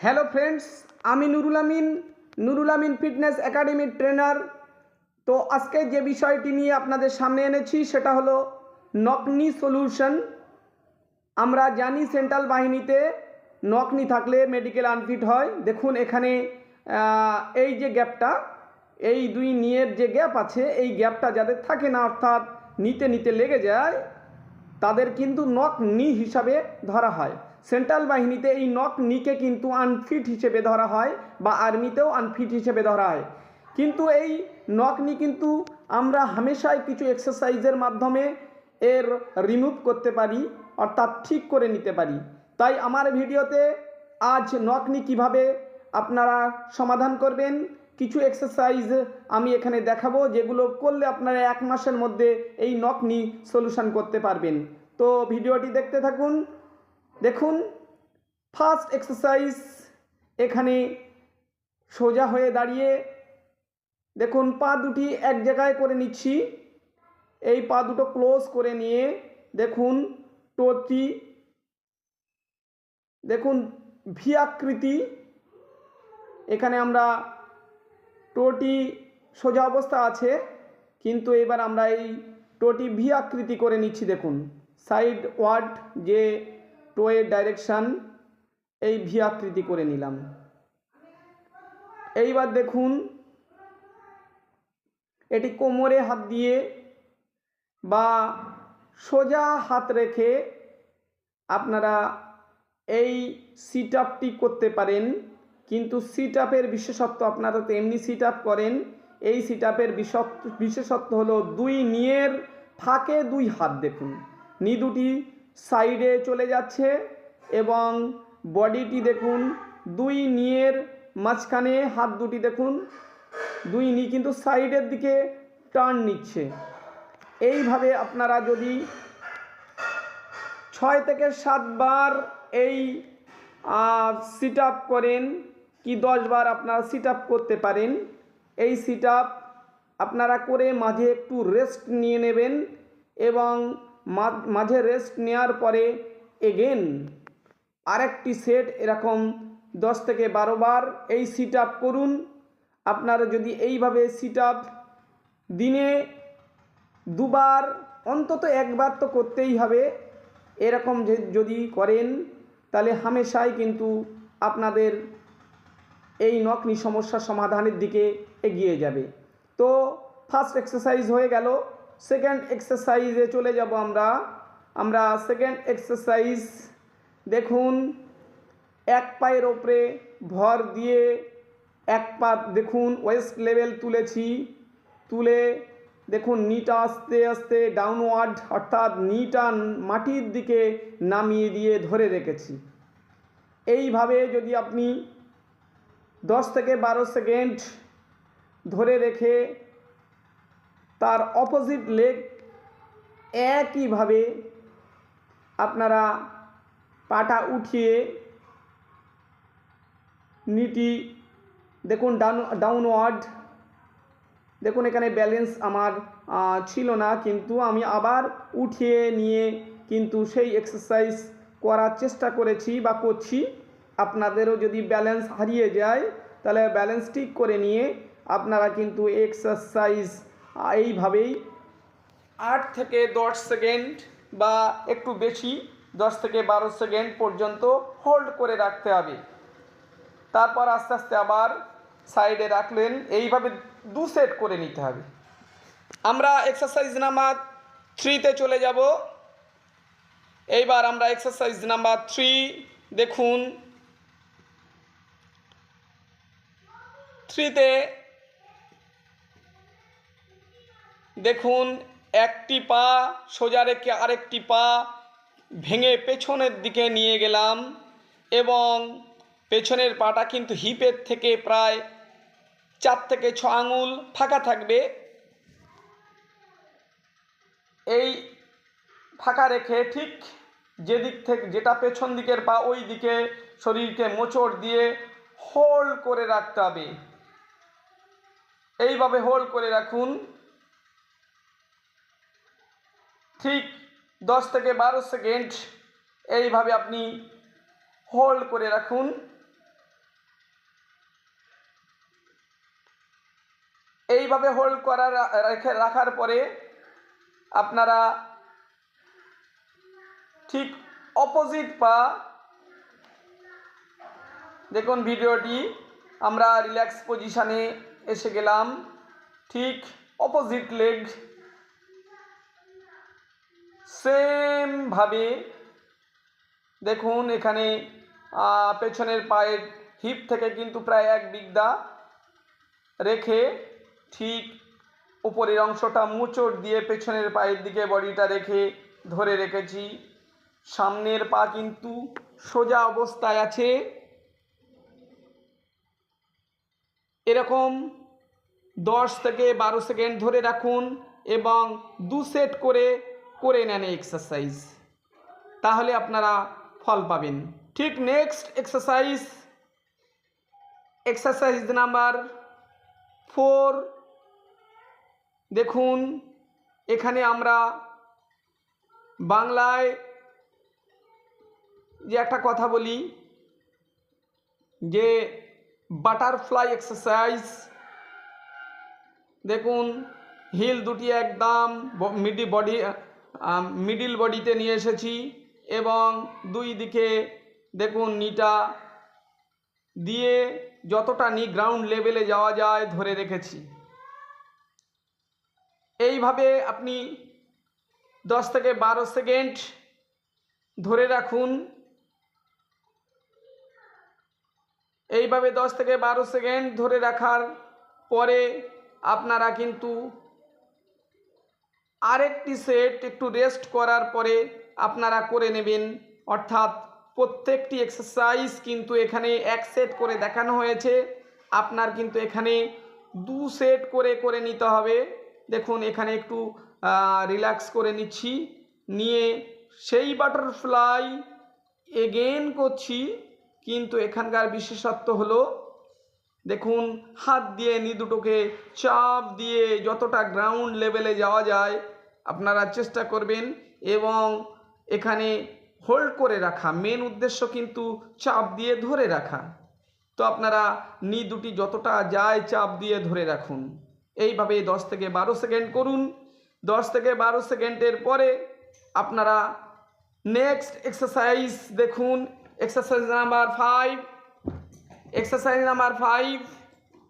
Hello friends আমি Nurul Amin Nurul Amin fitness একাডেমির trainer তো আজকে যে বিষয়টি নিয়ে আপনাদের সামনে এনেছি, সেটা হলো নকনি সলিউশন আমরা জানি সেন্ট্রাল বাহিনীতে নকনি থাকলে মেডিকেল আনফিট হয়। দেখুন এখানে এই যে গ্যাপটা এই দুই নিয়ের যে গ্যাপ আছে, এই গ্যাপটা যাদের থাকে না, অর্থাৎ নিতে নিতে লেগে যায়, তাদের কিন্তু নক নি হিসাবে ধরা হয়। সেন্ট্রাল বাহিনীতে এই নক নিকে কিন্তু আনফিট হিসেবে ধরা হয় বা আর্মিতেও আনফিট হিসেবে ধরা হয়। কিন্তু এই নক নি কিন্তু আমরা হামেশাই কিছু এক্সারসাইজের মাধ্যমে এর রিমুভ করতে পারি, অর্থাৎ ঠিক করে নিতে পারি। তাই আমার ভিডিওতে আজ নকনি কীভাবে আপনারা সমাধান করবেন, কিছু এক্সারসাইজ আমি এখানে দেখাবো যেগুলো করলে আপনারা এক মাসের মধ্যে এই নকনি সলিউশন করতে পারবেন। তো ভিডিওটি দেখতে থাকুন দেখুন ফার্স্ট এক্সারসাইজ এখানে সোজা হয়ে দাঁড়িয়ে দেখুন, পা দুটি এক জায়গায় করে নিচ্ছি। এই পা দুটো ক্লোজ করে নিয়ে দেখুন, টোটি, দেখুন ভি আকৃতি এখানে আমরা টোটি সোজা অবস্থা আছে, কিন্তু এবার আমরা এই টোটি ভি আকৃতি করে নিচ্ছি, দেখুন। সাইড ওয়ার্ড যে টোয়ের ডাইরেকশান এই ভি আকৃতি করে নিলাম। এইবার দেখুন, এটি কোমরে হাত দিয়ে বা সোজা হাত রেখে আপনারা এই সিট আপটি করতে পারেন। কিন্তু সিট আপের বিশেষত্ব আপনারা তো এমনি সিট আপ করেন। এই সিট আপের বিশেষত্ব হলো দুই নিয়ের ফাঁকে দুই হাত দেখুন। নি দুটি সাইডে চলে যাচ্ছে এবং বডিটি দেখুন, দুই নিয়ের মাঝখানে হাত দুটি দেখুন, দুই নি কিন্তু সাইডের দিকে টার্ন নিচ্ছে। এইভাবে আপনারা যদি ছয় থেকে সাতবার এই সিট আপ করেন, কি দশবার আপনারা সিট আপ করতে পারেন, এই সিট আপ আপনারা করে মাঝে একটু রেস্ট নিয়ে নেবেন এবং মাঝে রেস্ট নেওয়ার পরে এগেন আরেকটি সেট এরকম দশ থেকে বারো বার এই সিট আপ করুন। আপনারা যদি এইভাবে সিট আপ দিনে দুবার, অন্তত একবার তো করতেই হবে। এরকম যদি করেন, তাহলে হামেশাই কিন্তু আপনাদের এই নকনি সমস্যার সমাধানের দিকে এগিয়ে যাবে। তো ফার্স্ট এক্সারসাইজ হয়ে গেল। সেকেন্ড এক্সারসাইজে চলে যাব আমরা। আমরা সেকেন্ড এক্সারসাইজ, দেখুন, এক পায়ের ওপরে ভর দিয়ে এক পা, দেখুন ওয়েস্ট লেভেল তুলেছি। তুলে, দেখুন নিটা আস্তে আস্তে ডাউনওয়ার্ড অর্থাৎ নিটা মাটির দিকে নামিয়ে দিয়ে ধরে রেখেছি। এইভাবে যদি আপনি দশ থেকে বারো সেকেন্ড ধরে রেখে তার অপোজিট লেগ একইভাবে আপনারা পাটা উঠিয়ে নিটি, দেখুন ডাউন ডাউনওয়ার্ড দেখুন এখানে ব্যালেন্স আমার ছিল না, কিন্তু আমি আবার উঠিয়ে নিয়ে কিন্তু সেই এক্সারসাইজ করার চেষ্টা করেছি বা করছি। আপনাদেরও যদি ব্যালেন্স হারিয়ে যায়, তাহলে ব্যালেন্স ঠিক করে নিয়ে আপনারা কিন্তু এক্সারসাইজ এইভাবেই আট থেকে দশ সেকেন্ড বা একটু বেশি, দশ থেকে বারো সেকেন্ড পর্যন্ত হোল্ড করে রাখতে হবে। তারপর আস্তে আস্তে আবার সাইডে রাখলেন, এইভাবে দু সেট করে নিতে হবে। আমরা এক্সারসাইজ নাম্বার থ্রিতে চলে যাব। এইবার আমরা এক্সারসাইজ নাম্বার থ্রি দেখুন। থ্রিতে দেখুন, একটি পা সোজা রেখে আরেকটি পা ভেঙে পেছনের দিকে নিয়ে গেলাম এবং পেছনের পাটা কিন্তু হিপের থেকে প্রায় চার থেকে ছ আঙুল ফাঁকা থাকবে। এই ফাঁকা রেখে ঠিক যেদিক থেকে যেটা পেছন দিকের পা, ওই দিকে শরীরকে মোচড় দিয়ে হোল্ড করে রাখতে হবে। এইভাবে হোল্ড করে রাখুন। ঠিক দশ থেকে বারো সেকেন্ড এইভাবে আপনি হোল্ড করে রাখুন। এইভাবে হোল্ড করা রেখে রাখার পরে আপনারা ঠিক অপোজিট পা দেখুন ভিডিওটি, আমরা রিল্যাক্স পজিশানে এসে গেলাম। ঠিক অপোজিট লেগ সেমভাবে দেখুন এখানে পেছনের পায়ের হিপ থেকে কিন্তু প্রায় এক বিগদা রেখে ঠিক উপরের অংশটা মুচড় দিয়ে পেছনের পায়ের দিকে বডিটা রেখে ধরে রেখেছি। সামনের পা কিন্তু সোজা অবস্থায় আছে। এরকম দশ থেকে বারো সেকেন্ড ধরে রাখুন এবং দু সেট করে করে নেন এক্সারসাইজ তাহলে আপনারা ফল পাবেন। ঠিক next exercise exercise number four দেখুন, এখানে আমরা বাংলায় যে একটা কথা বলি, যে বাটারফ্লাই এক্সারসাইজ দেখুন হিল দুটি একদম মিডি বডি মিডিল বডিতে নিয়ে এসেছি এবং দুই দিকে দেখুন নিটা দিয়ে যতটা নি গ্রাউন্ড লেভেলে যাওয়া যায় ধরে রেখেছি। এইভাবে আপনি দশ থেকে বারো সেকেন্ড ধরে রাখুন। এইভাবে দশ থেকে বারো সেকেন্ড ধরে রাখার পরে আপনারা কিন্তু আরেকটি সেট একটু রেস্ট করার পরে আপনারা করে নেবেন। অর্থাৎ প্রত্যেকটি এক্সারসাইজ কিন্তু এখানে এক সেট করে দেখানো হয়েছে। আপনার কিন্তু এখানে দু সেট করে করে নিতে হবে। দেখুন, এখানে একটু রিল্যাক্স করে নিচ্ছি। নিয়ে সেই বাটারফ্লাই এগেন করছি। কিন্তু এখানকার বিশেষত্ব হলো, দেখুন, হাত দিয়ে নি দুটোকে, চাপ দিয়ে যতটা গ্রাউন্ড লেভেলে যাওয়া যায় আপনারা চেষ্টা করবেন এবং এখানে হোল্ড করে রাখা। মেন উদ্দেশ্য কিন্তু চাপ দিয়ে ধরে রাখা। তো আপনারা নি দুটি যতটা যায় চাপ দিয়ে ধরে রাখুন। এইভাবে দশ থেকে বারো সেকেন্ড করুন। দশ থেকে বারো সেকেন্ডের পরে আপনারা নেক্সট এক্সারসাইজ দেখুন। Exercise number five exercise number five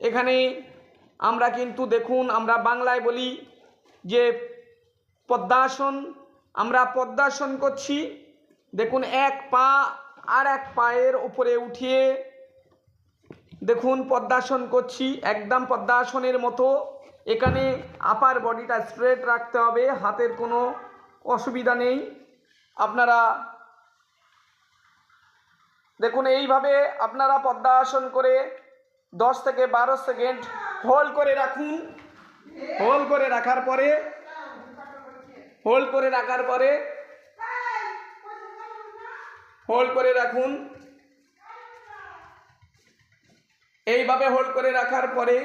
এখানে আমরা কিন্তু দেখুন, আমরা বাংলায় বলি যে পদ্মাসন, আমরা পদ্মাসন করছি। দেখুন, এক পা আর এক পায়ের উপরে উঠিয়ে দেখুন, পদ্মাসন করছি। একদম পদ্মাসনের মতো। এখানে আপার বডিটা স্ট্রেট রাখতে হবে। হাতের কোনো অসুবিধা নেই। আপনারা দেখুন, এইভাবে আপনারা পদ্মাসন করে দশ থেকে বারো সেকেন্ড হোল্ড করে রাখুন। হোল্ড করে রাখার পরে হোল্ড করে রাখার পরে হোল্ড করে রাখুন। এইভাবে হোল্ড করে রাখার পরে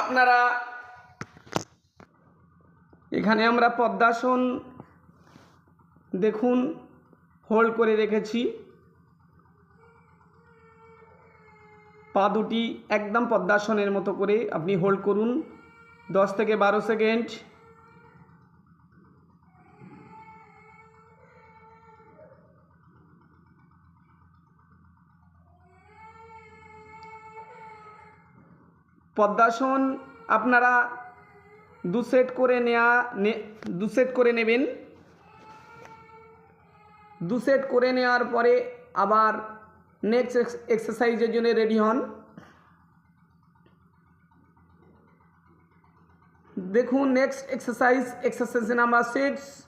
আপনারা এখানে আমরা পদ্মাসন দেখুন হোল্ড করে রেখেছি। পা দুটি একদম পদ্মাসনের মতো করে আপনি হোল্ড করুন। দশ থেকে বারো সেকেন্ড। পদ্মাসন আপনারা দু সেট করে নেওয়া নে- দু সেট করে নেবেন। দু সেট করে নেওয়ার পরে আবার নেক্সট এক্সারসাইজের জন্য রেডি হন। দেখুন next exercise exercise number six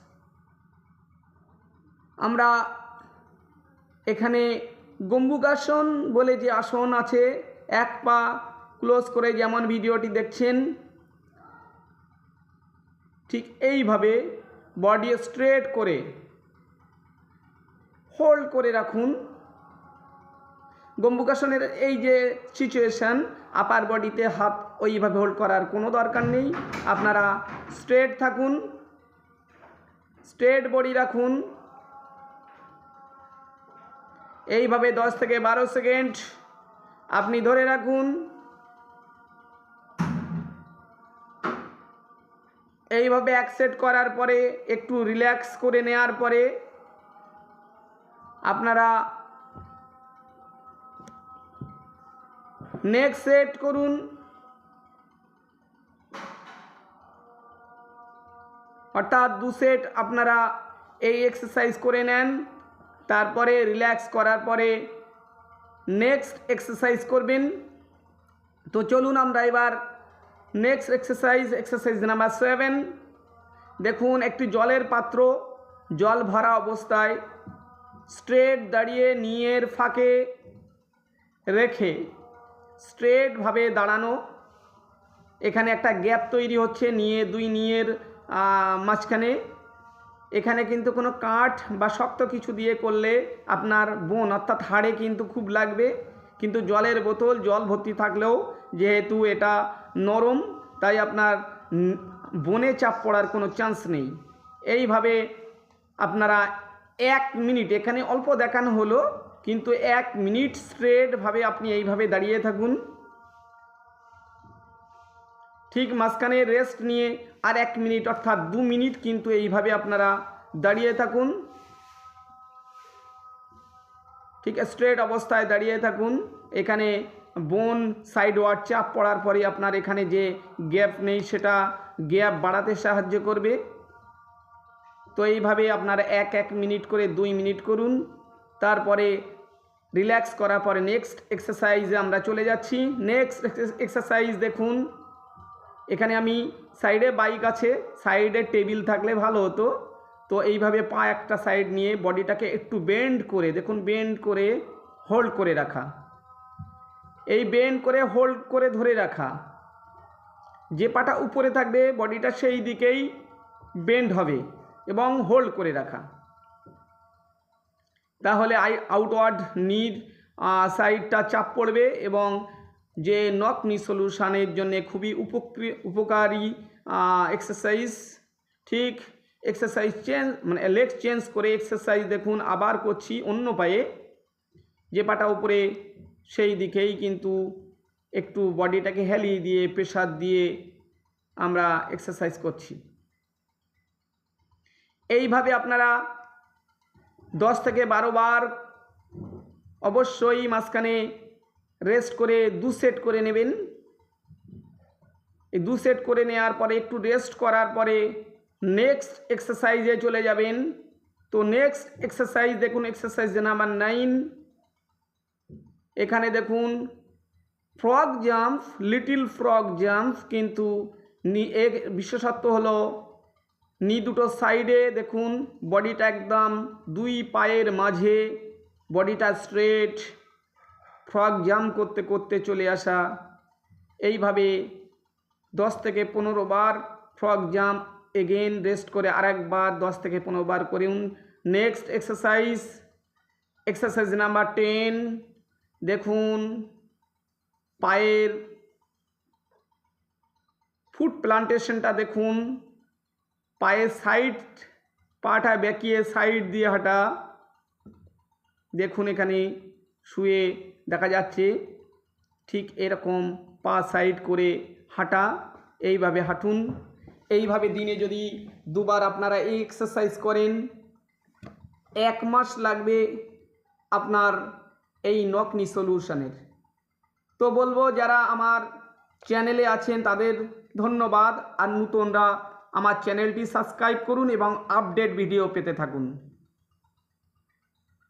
আমরা এখানে গম্বুকাসন বলে যে আসন আছে, এক পা ক্লোজ করে যেমন ভিডিওটি দেখছেন, ঠিক এইভাবে বডি স্ট্রেট করে হোল্ড করে রাখুন। গম্বুকাসনের এই যে সিচুয়েশান আপার বডিতে হাত ওইভাবে হোল্ড করার কোনো দরকার নেই। আপনারা স্ট্রেট থাকুন, স্ট্রেট বডি রাখুন। এইভাবে দশ থেকে বারো সেকেন্ড আপনি ধরে রাখুন। এইভাবে এক সেট করার পরে একটু রিল্যাক্স করে নেওয়ার পরে আপনারা নেক্সট সেট করুন। অর্থাৎ দু সেট আপনারা এই এক্সারসাইজ করে নেন। তারপরে রিল্যাক্স করার পরে নেক্সট এক্সারসাইজ করবেন। তো চলুন আমরা এবার next exercise exercise number seven দেখুন, একটি জলের পাত্র, জল ভরা অবস্থায় স্ট্রেট দাঁড়িয়ে নিয়ের ফাঁকে রেখে স্ট্রেটভাবে দাঁড়ানো। এখানে একটা গ্যাপ তৈরি হচ্ছে নিয়ে, দুই নিয়ের মাঝখানে। এখানে কিন্তু কোনো কাঠ বা শক্ত কিছু দিয়ে করলে আপনার বোন অর্থাৎ হাড়ে কিন্তু খুব লাগবে। কিন্তু জলের বোতল, জল ভর্তি থাকলেও যেহেতু এটা নরম, তাই আপনার বনে চাপ পড়ার কোনো চান্স নেই। এইভাবে আপনারা এক মিনিট এখানে অল্প দেখানো হলো, কিন্তু এক মিনিট স্ট্রেটভাবে আপনি এইভাবে দাঁড়িয়ে থাকুন। ঠিক মাঝখানে রেস্ট নিয়ে আর এক মিনিট অর্থাৎ দু মিনিট কিন্তু এইভাবে আপনারা দাঁড়িয়ে থাকুন। ঠিক স্ট্রেট অবস্থায় দাঁড়িয়ে থাকুন। এখানে বোন সাইড ওয়ার্ড চাপ পড়ার পরে আপনার এখানে যে গ্যাপ নেই, সেটা গ্যাপ বাড়াতে সাহায্য করবে। তো এইভাবে আপনারা এক এক মিনিট করে দুই মিনিট করুন। তারপরে রিল্যাক্স করার পরে নেক্সট এক্সারসাইজে আমরা চলে যাচ্ছি। নেক্সট এক্সারসাইজ দেখুন। এখানে আমি সাইডে বাইক আছে সাইডে টেবিল থাকলে ভালো হতো। তো এইভাবে পা একটা সাইড নিয়ে বডিটাকে একটু বেন্ড করে, দেখুন বেন্ড করে হোল্ড করে রাখা। এই বেন্ড করে হোল্ড করে ধরে রাখা। যে পাটা উপরে থাকবে বডিটা সেই দিকেই বেন্ড হবে এবং হোল্ড করে রাখা। তাহলে আই আউটওয়ার্ড নিড সাইডটা চাপ পড়বে এবং যে নক নি সলিউশনের জন্য খুবই উপকৃ, উপকারী এক্সারসাইজ ঠিক এক্সারসাইজ চেঞ্জ মানে লেগ চেঞ্জ করে এক্সারসাইজ দেখুন, আবার করছি অন্য পায়ে। যে পাটা উপরে, সেই দিকেই কিন্তু একটু বডিটাকে হেলিয়ে দিয়ে প্রেশার দিয়ে আমরা এক্সারসাইজ করছি। এইভাবে আপনারা দশ থেকে বারো বার অবশ্যই মাঝখানে রেস্ট করে দু সেট করে নেবেন। এই দু সেট করে নেওয়ার পরে, একটু রেস্ট করার পরে নেক্সট এক্সারসাইজে চলে যাবেন। তো নেক্সট এক্সারসাইজ দেখুন, এক্সারসাইজ নাম্বার নাইন। এখানে দেখুন, frog jump, little frog jump কিন্তু নি- এর বিশেষত্ব হলো নি দুটো সাইডে দেখুন, বডিটা একদম দুই পায়ের মাঝে, বডিটা স্ট্রেট, ফ্রগ জাম্প করতে করতে চলে আসা। এইভাবে দশ থেকে পনেরো বার ফ্রগ জাম্প এগেন রেস্ট করে আরেকবার দশ থেকে পনেরো বার করুন। Next exercise exercise number ten দেখুন, পায়ের ফুট প্লান্টেশনটা দেখুন। পায়ের সাইড পাটা বেঁকিয়ে সাইড দিয়ে হাঁটা। দেখুন এখানে শুয়ে দেখা যাচ্ছে, ঠিক এরকম পা সাইড করে হাঁটা। এইভাবে হাঁটুন। এইভাবে দিনে যদি দুবার আপনারা এই এক্সারসাইজ করেন, এক মাস লাগবে আপনার এই নকনি সলিউশনের তো বলব, যারা আমার চ্যানেলে আছেন, তাদের ধন্যবাদ। আর নতুনরা আমার চ্যানেলটি সাবস্ক্রাইব করুন এবং আপডেট ভিডিও পেতে থাকুন।